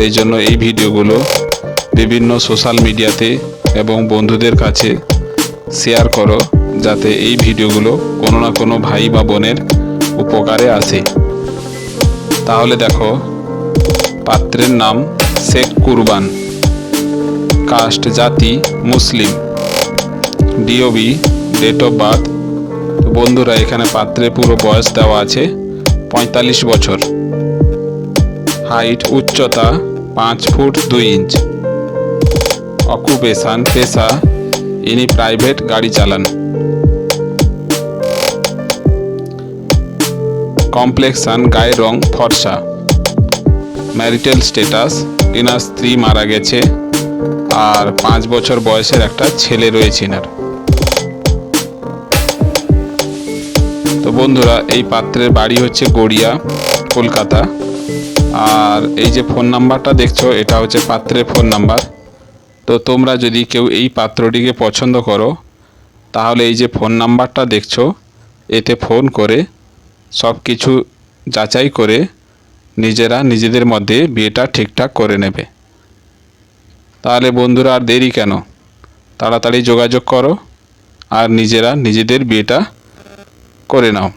সেই জন্য এই ভিডিওগুলো বিভিন্ন সোশ্যাল মিডিয়াতে এবং বন্ধুদের কাছে শেয়ার করো, যাতে এই ভিডিওগুলো কোনো না কোনো ভাই বা বোনের উপকারে আসে। তাহলে দেখো, পাত্রের নাম শেখ কুরবান। কাস্ট জাতি Muslim. DOB date of birth বন্ধুরা, এখানে পাত্রে পুরো বয়স দেওয়া আছে পঁয়তাল্লিশ বছর। হাইট উচ্চতা পাঁচ ফুট দুই ইঞ্চ। অকুপেশান পেশা, ইনি প্রাইভেট গাড়ি চালান। কমপ্লেক্সান গায়ের রং ফর্সা। ম্যারিটাল স্ট্যাটাস এনার স্ত্রী মারা গেছে আর পাঁচ বছর বয়সের একটা ছেলে রয়েছে এনার তো বন্ধুরা, এই পাত্রের বাড়ি হচ্ছে গড়িয়া, কলকাতা। আর এই যে ফোন নাম্বারটা দেখছ, এটা হচ্ছে পাত্রের ফোন নাম্বার তো তোমরা যদি কেউ এই পাত্রটিকে পছন্দ করো, তাহলে এই যে ফোন নাম্বারটা দেখছ, এতে ফোন করে সব কিছু যাচাই করে নিজেরা নিজেদের মধ্যে বিয়েটা ঠিকঠাক করে নেবে। তাহলে বন্ধুরা আর দেরি কেন? তাড়াতাড়ি যোগাযোগ করো আর নিজেরা নিজেদের বিয়েটা করে নাও।